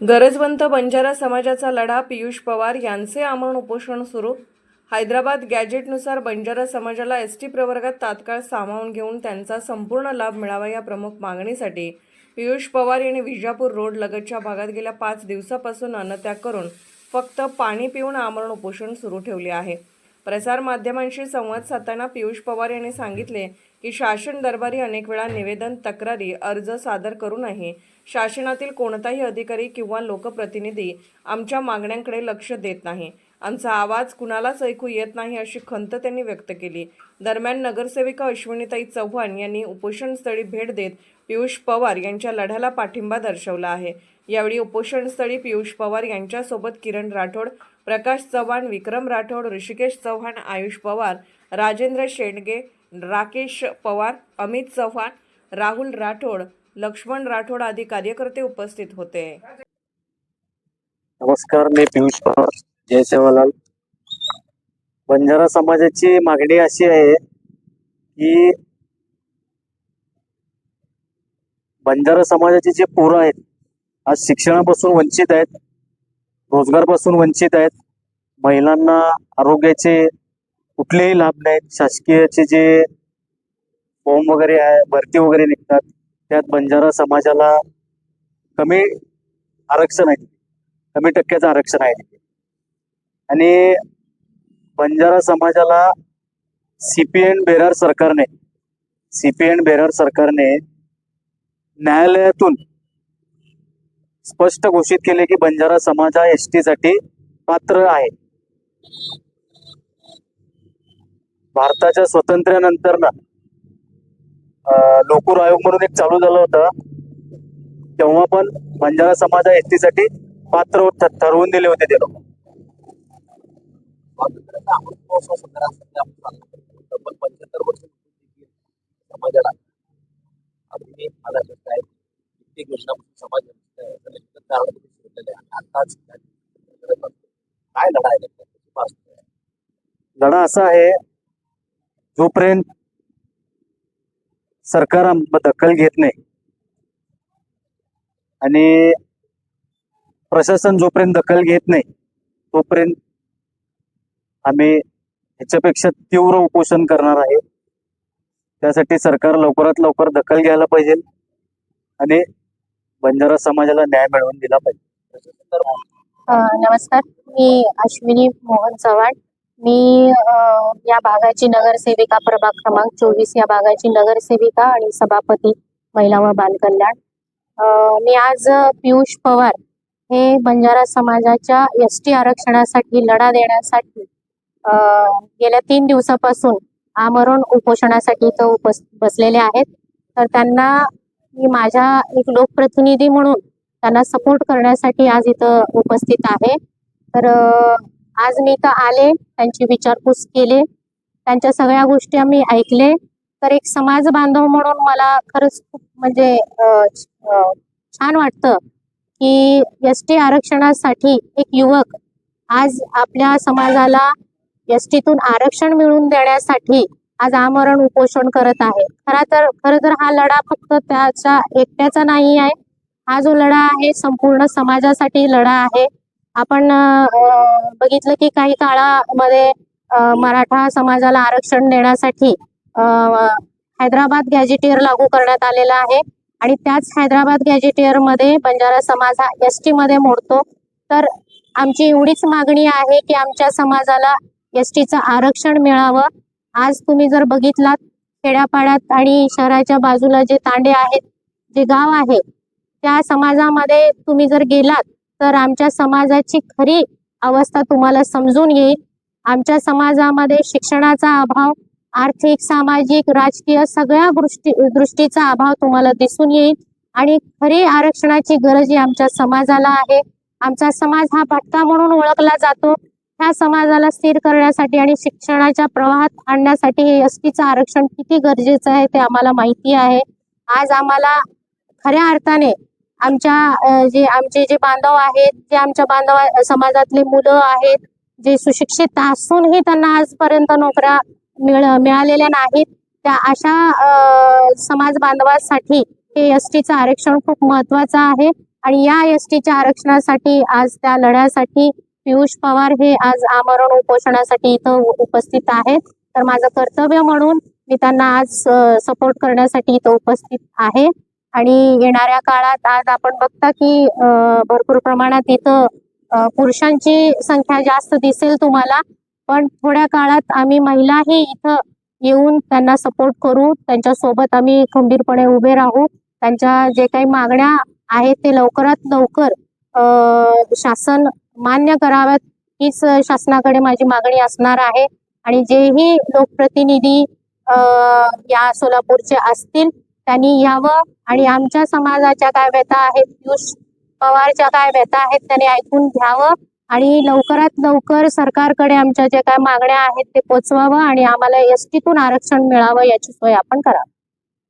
गरजवंत बंजारा समाजाचा लढा पियुष पवार यांचे आमरण उपोषण सुरू. हैदराबाद गॅजेटनुसार बंजारा समाजाला एस टी प्रवर्गात तात्काळ सामावून घेऊन त्यांचा संपूर्ण लाभ मिळावा या प्रमुख मागणीसाठी पियुष पवार यांनी विजापूर रोड लगतच्या भागात गेल्या पाच दिवसापासून अन्नत्याग करून फक्त पाणी पिऊन आमरण उपोषण सुरू ठेवले आहे. प्रसारमाध्यमांशी संवाद साधताना पियुष पवार यांनी सांगितले की शासन दरबारी अनेक वेळा निवेदन तक्रारी अर्ज सादर करूनही शासनातील कोणताही अधिकारी किंवा लोकप्रतिनिधी आमच्या मागण्यांकडे लक्ष देत नाही. आमचा आवाज कुणालाच ऐकू येत नाही अशी खंत त्यांनी व्यक्त केली. दरम्यान नगरसेविका अश्विनीताई चव्हाण यांनी उपोषणस्थळी भेट देत पियुष पवार यांच्या लढ्याला पाठिंबा दर्शवला आहे. यावेळी उपोषणस्थळी पियुष पवार यांच्यासोबत किरण राठोड प्रकाश चव्हाण विक्रम राठोड ऋषिकेश चव्हाण आयुष पवार राजेंद्र शेंडगे राकेश पवार अमित चव्हाण राहुल राठोड लक्ष्मण राठोड आदी कार्यकर्ते उपस्थित होते. नमस्कार मी पियुष पवार जय सेवालाल बंजारा समाजाची मागणी अशी आहे की बंजारा समाजाचे जे पोरं आहेत आज शिक्षणापासून वंचित आहेत रोजगारपासून वंचित आहेत. महिलांना आरोग्याचे कुठलेही लाभ नाहीत. शासकीयचे जे फॉर्म वगैरे आहे भरती वगैरे निघतात त्यात बंजारा समाजाला कमी आरक्षण आहे. कमी टक्क्याचं आरक्षण आहे. आणि बंजारा समाजाला सीपीएन बेरार सरकारने सीपीएन बेरार सरकारने न्यायालयातून स्पष्ट घोषित केले की बंजारा समाज हा एससाठी पात्र आहे. भारताच्या स्वातंत्र्यानंतर ना लोकूर आयोग म्हणून एक चालू झालं होतं. तेव्हा पण बंजारा समाज हा एससाठी पात्र ठरवून दिले होते ते लोक. समाजाला अमृत महोत्सव साजरा असताना आपण चाललो. तब्बल पंच्याहत्तर वर्ष देखील समाजाला आधुनिक आधारभूत आहे कित्येक वर्षापासून समाज व्यवस्था आहे. त्याला इतर कारणं देखील शोधलेले आहे. आणि आताच त्या करत असतो. काय लढा आहे. लढा असा आहे जोपर्यंत सरकार आम- दखल घेत नाही आणि प्रशासन जोपर्यंत दखल घेत नाही तोपर्यंत आम्ही ह्याच्यापेक्षा तीव्र उपोषण करणार आहे. त्यासाठी सरकार लवकरात लवकर दखल घ्यायला पाहिजे आणि बंजारा समाजाला न्याय मिळवून दिला पाहिजे. नमस्कार. मी अश्विनी मोहन चव्हाण. मी या भागाची नगरसेविका प्रभाग क्रमांक चोवीस या भागाची नगरसेविका आणि सभापती महिला व बालकल्याण. मी आज पियुष पवार हे बंजारा समाजाच्या एस टी आरक्षणासाठी लढा देण्यासाठी गेल्या तीन दिवसापासून आमरण उपोषणासाठी इथं उपस बसलेले आहेत. तर त्यांना मी माझ्या एक लोकप्रतिनिधी म्हणून त्यांना सपोर्ट करण्यासाठी आज इथं उपस्थित आहे. तर आज मी इथं आले त्यांची विचारपूस केली. त्यांच्या सगळ्या गोष्टी आम्ही ऐकले. तर एक समाज बांधव म्हणून मला खरंच खूप म्हणजे छान वाटतं की एस टी आरक्षणासाठी एक युवक आज आपल्या समाजाला एस टीतून आरक्षण मिळवून देण्यासाठी आज आमरण उपोषण करत आहे. खरा तर खरं तर हा लढा फक्त त्याच्या एकट्याचा नाही आहे. हा जो लढा आहे संपूर्ण समाजासाठी लढा आहे. आपण बघितलं की काही काळामध्ये मराठा समाजाला आरक्षण देण्यासाठी हैदराबाद गॅजेटियर लागू करण्यात आलेला आहे. आणि त्याच हैदराबाद गॅजेटियरमध्ये बंजारा समाज हा एस टी मध्ये मोडतो. तर आमची एवढीच मागणी आहे की आमच्या समाजाला एस टीचं आरक्षण मिळावं. आज तुम्ही जर बघितलात खेड्यापाड्यात आणि शहराच्या बाजूला जे तांडे आहेत जे गाव आहे त्या समाजामध्ये तुम्ही जर गेलात तर आमच्या समाजाची खरी अवस्था तुम्हाला समजून येईल. आमच्या समाजामध्ये शिक्षणाचा अभाव आर्थिक सामाजिक राजकीय सगळ्या दृष्टी दृष्टीचा अभाव तुम्हाला दिसून येईल. आणि खरी आरक्षणाची गरज ही आमच्या समाजाला आहे. आमचा समाज हा भटका म्हणून ओळखला जातो. ह्या समाजाला स्थिर करण्यासाठी आणि शिक्षणाच्या प्रवाहात आणण्यासाठी हे एस टीचं आरक्षण किती गरजेचं आहे ते आम्हाला माहिती आहे. आज आम्हाला खऱ्या अर्थाने आमच्या जे आमचे जे बांधव आहेत जे आमच्या बांधव समाजातले मुलं आहेत जे सुशिक्षित असूनही त्यांना आजपर्यंत नोकऱ्या मिळ मिळालेल्या नाहीत. त्या अशा समाज बांधवासाठी हे एस टीचं आरक्षण खूप महत्वाचं आहे आणि या एस टीच्या आरक्षणासाठी आज त्या लढ्यासाठी पियुष पवार हे आज आमरण उपोषणासाठी इथं उपस्थित आहेत. तर माझं कर्तव्य म्हणून मी त्यांना आज सपोर्ट करण्यासाठी इथं उपस्थित आहे. आणि येणाऱ्या काळात आज आपण बघता की भरपूर प्रमाणात इथं पुरुषांची संख्या जास्त दिसेल तुम्हाला. पण थोड्या काळात आम्ही महिलाही इथं येऊन त्यांना सपोर्ट करू. त्यांच्यासोबत आम्ही खंबीरपणे उभे राहू. त्यांच्या जे काही मागण्या आहेत ते लवकरात लवकर शासन मान्य कराव्यात हीच शासनाकडे माझी मागणी असणार आहे. आणि जेही लोकप्रतिनिधी या सोलापूरचे असतील त्यांनी यावं आणि आमच्या समाजाच्या काय व्यथा आहेत पियुष पवारच्या काय व्यथा आहेत त्यांनी ऐकून घ्यावं आणि लवकरात लवकर सरकारकडे आमच्या ज्या काय मागण्या आहेत ते पोचवावं आणि आम्हाला एसटीतून आरक्षण मिळावं याची सोय आपण करावी.